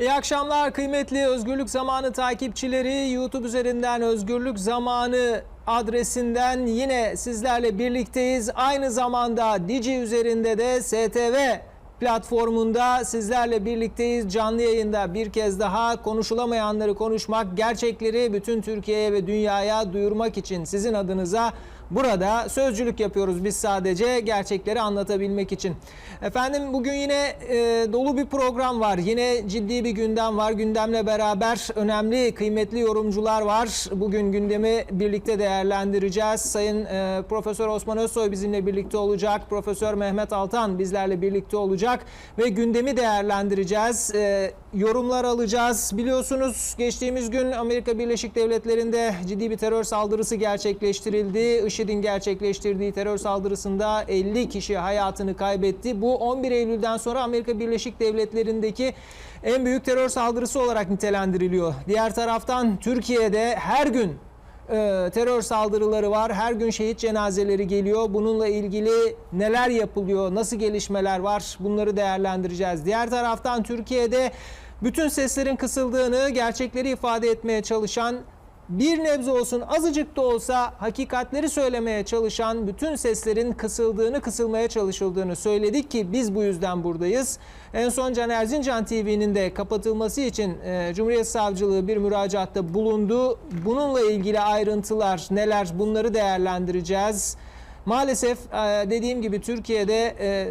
İyi akşamlar kıymetli Özgürlük Zamanı takipçileri. YouTube üzerinden Özgürlük Zamanı adresinden yine sizlerle birlikteyiz. Aynı zamanda Digi üzerinde de STV platformunda sizlerle birlikteyiz. Canlı yayında bir kez daha konuşulamayanları konuşmak, gerçekleri bütün Türkiye'ye ve dünyaya duyurmak için sizin adınıza burada sözcülük yapıyoruz biz sadece gerçekleri anlatabilmek için. Efendim bugün yine e, dolu bir program var. Yine ciddi bir gündem var. Gündemle beraber önemli, kıymetli yorumcular var. Bugün gündemi birlikte değerlendireceğiz. Sayın e, Profesör Osman Özsoy bizimle birlikte olacak. Profesör Mehmet Altan bizlerle birlikte olacak ve gündemi değerlendireceğiz. E, yorumlar alacağız. Biliyorsunuz geçtiğimiz gün Amerika Birleşik Devletleri'nde ciddi bir terör saldırısı gerçekleştirildi. IŞİD'in gerçekleştirdiği terör saldırısında 50 kişi hayatını kaybetti. Bu 11 Eylül'den sonra Amerika Birleşik Devletleri'ndeki en büyük terör saldırısı olarak nitelendiriliyor. Diğer taraftan Türkiye'de her gün e, terör saldırıları var. Her gün şehit cenazeleri geliyor. Bununla ilgili neler yapılıyor, nasıl gelişmeler var bunları değerlendireceğiz. Diğer taraftan Türkiye'de bütün seslerin kısıldığını, gerçekleri ifade etmeye çalışan bir nebze olsun azıcık da olsa hakikatleri söylemeye çalışan bütün seslerin kısıldığını kısılmaya çalışıldığını söyledik ki biz bu yüzden buradayız. En son Can Erzincan TV'nin de kapatılması için e, Cumhuriyet Savcılığı bir müracaatta bulundu. Bununla ilgili ayrıntılar neler bunları değerlendireceğiz. Maalesef e, dediğim gibi Türkiye'de e,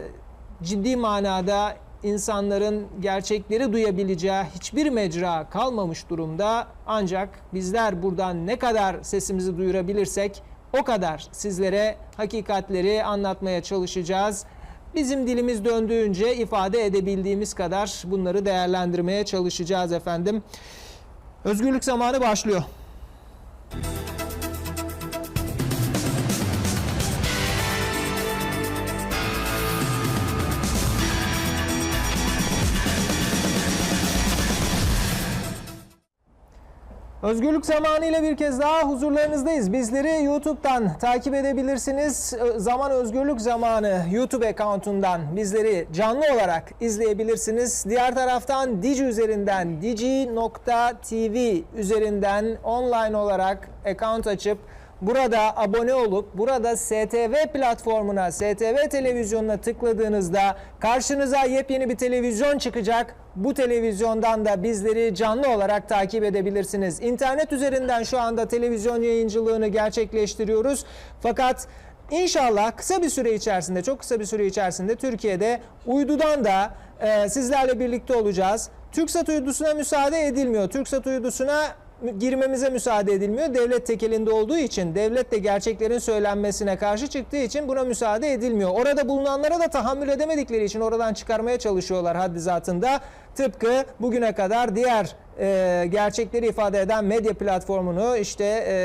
ciddi manada insanların gerçekleri duyabileceği hiçbir mecra kalmamış durumda. Ancak bizler buradan ne kadar sesimizi duyurabilirsek o kadar sizlere hakikatleri anlatmaya çalışacağız. Bizim dilimiz döndüğünce ifade edebildiğimiz kadar bunları değerlendirmeye çalışacağız efendim. Özgürlük zamanı başlıyor. Özgürlük zamanı ile bir kez daha huzurlarınızdayız. Bizleri YouTube'dan takip edebilirsiniz. Zaman Özgürlük Zamanı YouTube accountundan bizleri canlı olarak izleyebilirsiniz. Diğer taraftan Digi üzerinden digi.tv üzerinden online olarak account açıp Burada abone olup burada STV platformuna, STV televizyonuna tıkladığınızda karşınıza yepyeni bir televizyon çıkacak. Bu televizyondan da bizleri canlı olarak takip edebilirsiniz. İnternet üzerinden şu anda televizyon yayıncılığını gerçekleştiriyoruz. Fakat İnşallah kısa bir süre içerisinde, çok kısa bir süre içerisinde Türkiye'de uydudan da e, sizlerle birlikte olacağız. TürkSat uydusuna müsaade edilmiyor. TürkSat uydusuna girmemize müsaade edilmiyor. Devlet tekelinde olduğu için, devlet de gerçeklerin söylenmesine karşı çıktığı için buna müsaade edilmiyor. Orada bulunanlara da tahammül edemedikleri için oradan çıkarmaya çalışıyorlar haddi zatında. Tıpkı bugüne kadar diğer e, gerçekleri ifade eden medya platformunu işte e,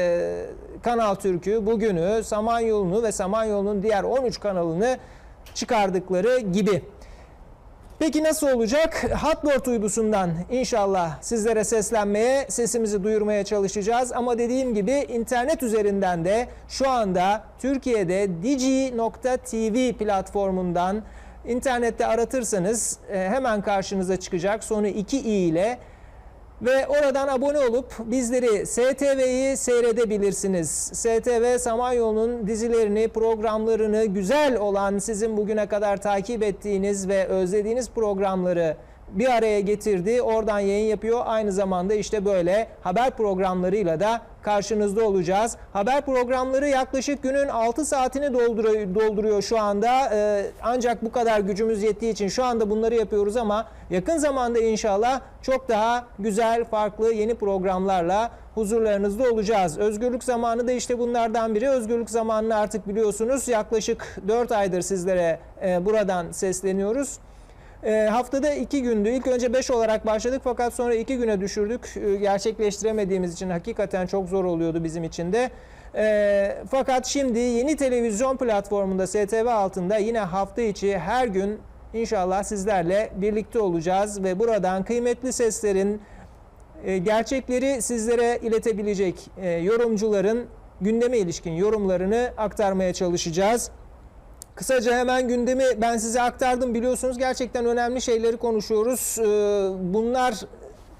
Kanal Türk'ü, Bugün'ü, Samanyolu'nu ve Samanyolu'nun diğer 13 kanalını çıkardıkları gibi. Peki nasıl olacak? Hotboard uydusundan inşallah sizlere seslenmeye, sesimizi duyurmaya çalışacağız. Ama dediğim gibi internet üzerinden de şu anda Türkiye'de digi.tv platformundan internette aratırsanız e, hemen karşınıza çıkacak. Sonu 2 i ile ve oradan abone olup bizleri STV'yi seyredebilirsiniz. STV Samanyolu'nun dizilerini, programlarını, güzel olan sizin bugüne kadar takip ettiğiniz ve özlediğiniz programları bir araya getirdi. Oradan yayın yapıyor. Aynı zamanda işte böyle haber programlarıyla da karşınızda olacağız. Haber programları yaklaşık günün 6 saatini dolduruyor, dolduruyor şu anda. Ee, ancak bu kadar gücümüz yettiği için şu anda bunları yapıyoruz ama yakın zamanda inşallah çok daha güzel, farklı yeni programlarla huzurlarınızda olacağız. Özgürlük zamanı da işte bunlardan biri. Özgürlük zamanını artık biliyorsunuz yaklaşık 4 aydır sizlere e, buradan sesleniyoruz. E, haftada iki gündü. İlk önce 5 olarak başladık fakat sonra 2 güne düşürdük. E, gerçekleştiremediğimiz için hakikaten çok zor oluyordu bizim için de. E, fakat şimdi yeni televizyon platformunda STV altında yine hafta içi her gün inşallah sizlerle birlikte olacağız ve buradan kıymetli seslerin e, gerçekleri sizlere iletebilecek e, yorumcuların gündeme ilişkin yorumlarını aktarmaya çalışacağız. Kısaca hemen gündemi ben size aktardım biliyorsunuz gerçekten önemli şeyleri konuşuyoruz. Ee, Bunlar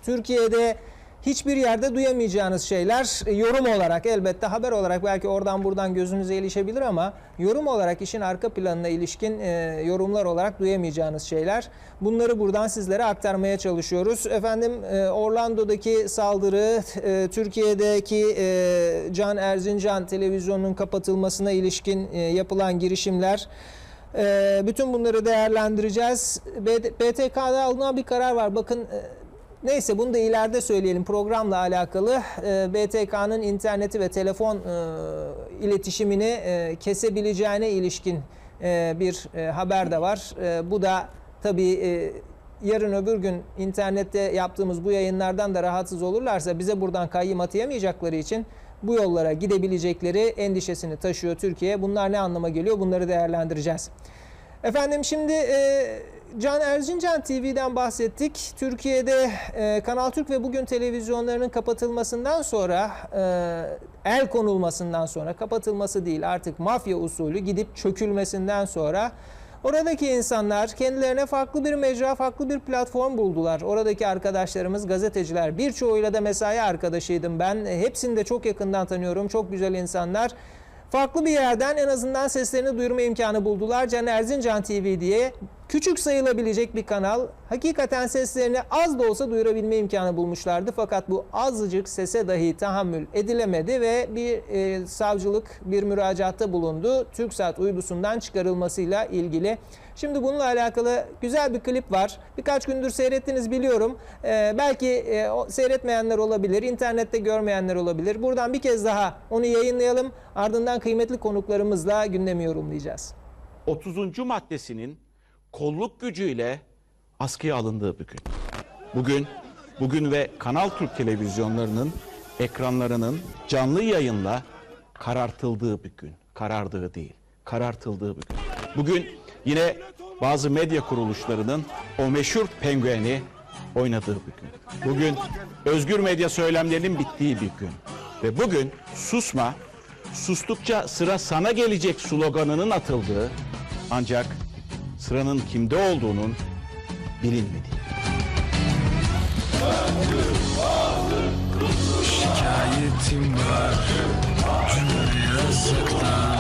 Türkiye'de hiçbir yerde duyamayacağınız şeyler E, yorum olarak elbette haber olarak belki oradan buradan gözünüze ilişebilir ama yorum olarak işin arka planına ilişkin e, yorumlar olarak duyamayacağınız şeyler. Bunları buradan sizlere aktarmaya çalışıyoruz. Efendim e, Orlando'daki saldırı, e, Türkiye'deki e, Can Erzincan televizyonunun kapatılmasına ilişkin e, yapılan girişimler ee, bütün bunları değerlendireceğiz. BTK'da alınan bir karar var. Bakın e, neyse bunu da ileride söyleyelim programla alakalı. Ee, BTK'nın interneti ve telefon e, iletişimini e, kesebileceğine ilişkin e, bir e, haber de var. E, Bu da tabii e, yarın öbür gün internette yaptığımız bu yayınlardan da rahatsız olurlarsa bize buradan kayyım atayamayacakları için bu yollara gidebilecekleri endişesini taşıyor Türkiye. Bunlar ne anlama geliyor? Bunları değerlendireceğiz. Efendim şimdi e, Can Erzincan TV'den bahsettik. Türkiye'de e, Kanal Türk ve Bugün televizyonlarının kapatılmasından sonra e, el konulmasından sonra kapatılması değil artık mafya usulü gidip çökülmesinden sonra Oradaki insanlar kendilerine farklı bir mecra, farklı bir platform buldular. Oradaki arkadaşlarımız, gazeteciler, birçoğuyla da mesai arkadaşıydım ben. Hepsini de çok yakından tanıyorum. Çok güzel insanlar. Farklı bir yerden en azından seslerini duyurma imkanı buldular. Can Erzincan TV diye küçük sayılabilecek bir kanal. Hakikaten seslerini az da olsa duyurabilme imkanı bulmuşlardı. Fakat bu azıcık sese dahi tahammül edilemedi ve bir e, savcılık bir müracaatta bulundu. TürkSat uydusundan çıkarılmasıyla ilgili. Şimdi bununla alakalı güzel bir klip var. Birkaç gündür seyrettiniz biliyorum. Ee, belki e, seyretmeyenler olabilir, internette görmeyenler olabilir. Buradan bir kez daha onu yayınlayalım. Ardından kıymetli konuklarımızla gündemi yorumlayacağız. 30. maddesinin kolluk gücüyle askıya alındığı bir gün. Bugün, bugün ve Kanal Türk televizyonlarının ekranlarının canlı yayınla karartıldığı bir gün. Karardığı değil, karartıldığı bir gün. Bugün yine bazı medya kuruluşlarının o meşhur pengueni oynadığı bir gün. Bugün özgür medya söylemlerinin bittiği bir gün. Ve bugün susma, sustukça sıra sana gelecek sloganının atıldığı ancak sıranın kimde olduğunun bilinmediği. Şikayetim var Yazıktan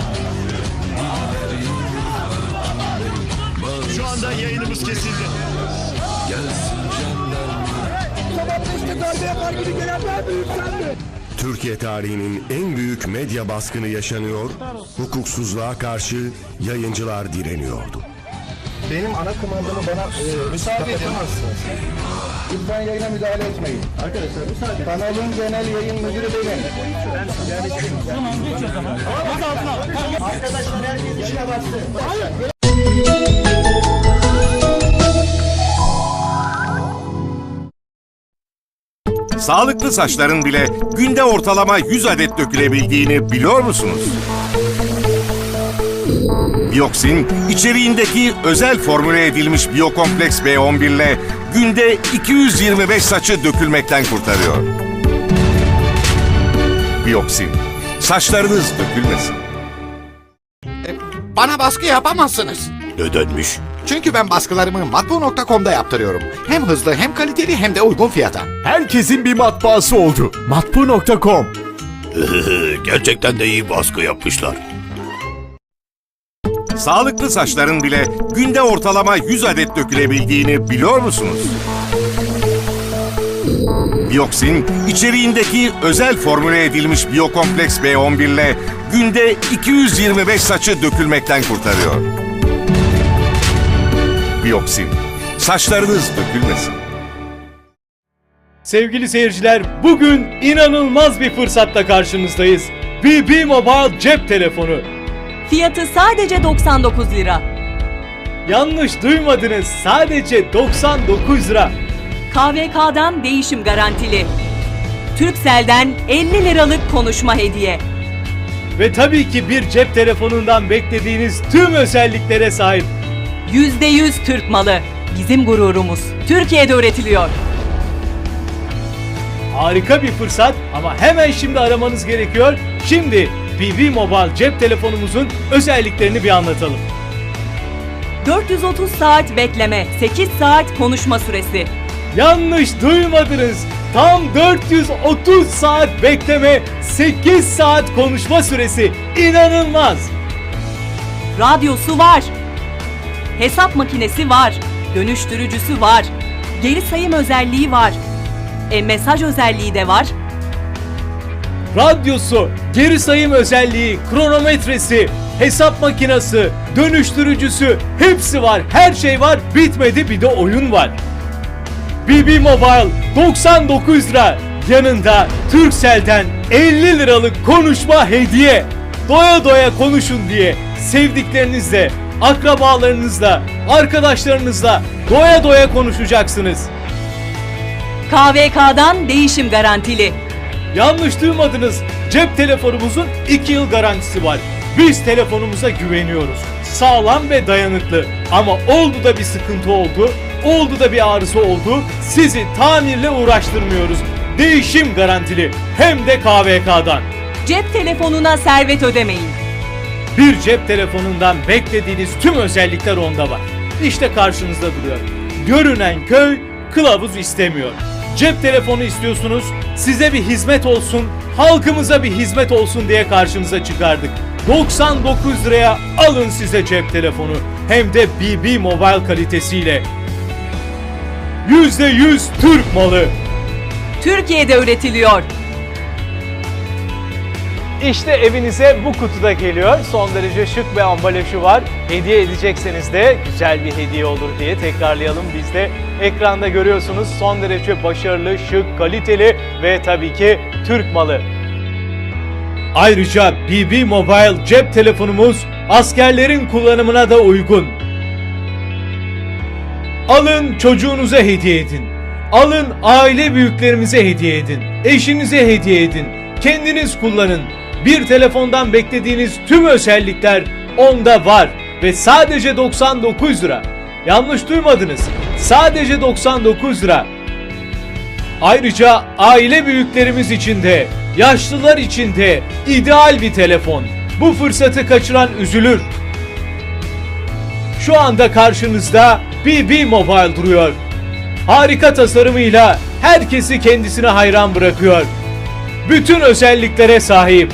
Şu anda yayınımız kesildi. Gelsin Türkiye tarihinin en büyük medya baskını yaşanıyor, hukuksuzluğa karşı yayıncılar direniyordu. Benim ana kumandamı bana e, müsaade edemezsiniz. Lütfen yayına müdahale etmeyin. Arkadaşlar müsaade. Kanalın genel yayın müdürü benim. Arkadaşlar herkes işine baksın. Sağlıklı saçların bile günde ortalama 100 adet dökülebildiğini biliyor musunuz? Biyoksin, içeriğindeki özel formüle edilmiş biyokompleks B11 ile günde 225 saçı dökülmekten kurtarıyor. Biyoksin, saçlarınız dökülmesin. Bana baskı yapamazsınız. Nedenmiş? Çünkü ben baskılarımı matbu.com'da yaptırıyorum. Hem hızlı hem kaliteli hem de uygun fiyata. Herkesin bir matbaası oldu. Matbu.com Gerçekten de iyi baskı yapmışlar Sağlıklı saçların bile günde ortalama 100 adet dökülebildiğini biliyor musunuz? Biyoksin, içeriğindeki özel formüle edilmiş biyokompleks B11 ile günde 225 saçı dökülmekten kurtarıyor. Biyoksin, saçlarınız dökülmesin. Sevgili seyirciler, bugün inanılmaz bir fırsatla karşınızdayız. BB Mobile cep telefonu. Fiyatı sadece 99 lira. Yanlış duymadınız, sadece 99 lira. KVK'dan değişim garantili. Turkcell'den 50 liralık konuşma hediye. Ve tabii ki bir cep telefonundan beklediğiniz tüm özelliklere sahip. %100 Türk malı. Bizim gururumuz. Türkiye'de üretiliyor. Harika bir fırsat ama hemen şimdi aramanız gerekiyor. Şimdi BB Mobile cep telefonumuzun özelliklerini bir anlatalım. 430 saat bekleme, 8 saat konuşma süresi. Yanlış duymadınız. Tam 430 saat bekleme, 8 saat konuşma süresi. İnanılmaz. Radyosu var. Hesap makinesi var. Dönüştürücüsü var. Geri sayım özelliği var. E mesaj özelliği de var. Radyosu, geri sayım özelliği, kronometresi, hesap makinesi, dönüştürücüsü hepsi var. Her şey var. Bitmedi bir de oyun var. BB Mobile 99 lira. Yanında Turkcell'den 50 liralık konuşma hediye. Doya doya konuşun diye sevdiklerinizle, akrabalarınızla, arkadaşlarınızla doya doya konuşacaksınız. KVK'dan değişim garantili. Yanlış duymadınız. Cep telefonumuzun 2 yıl garantisi var. Biz telefonumuza güveniyoruz. Sağlam ve dayanıklı. Ama oldu da bir sıkıntı oldu, oldu da bir arıza oldu. Sizi tamirle uğraştırmıyoruz. Değişim garantili. Hem de KVK'dan. Cep telefonuna servet ödemeyin. Bir cep telefonundan beklediğiniz tüm özellikler onda var. İşte karşınızda duruyor. Görünen köy kılavuz istemiyor. Cep telefonu istiyorsunuz, size bir hizmet olsun, halkımıza bir hizmet olsun diye karşınıza çıkardık. 99 liraya alın size cep telefonu. Hem de BB Mobile kalitesiyle. %100 Türk malı. Türkiye'de üretiliyor. İşte evinize bu kutuda geliyor. Son derece şık ve ambalajı var. Hediye edecekseniz de güzel bir hediye olur diye tekrarlayalım biz de. Ekranda görüyorsunuz son derece başarılı, şık, kaliteli ve tabii ki Türk malı. Ayrıca BB Mobile cep telefonumuz askerlerin kullanımına da uygun. Alın çocuğunuza hediye edin. Alın aile büyüklerimize hediye edin. Eşinize hediye edin. Kendiniz kullanın. Bir telefondan beklediğiniz tüm özellikler onda var ve sadece 99 lira. Yanlış duymadınız. Sadece 99 lira. Ayrıca aile büyüklerimiz için de, yaşlılar için de ideal bir telefon. Bu fırsatı kaçıran üzülür. Şu anda karşınızda BB Mobile duruyor. Harika tasarımıyla herkesi kendisine hayran bırakıyor. Bütün özelliklere sahip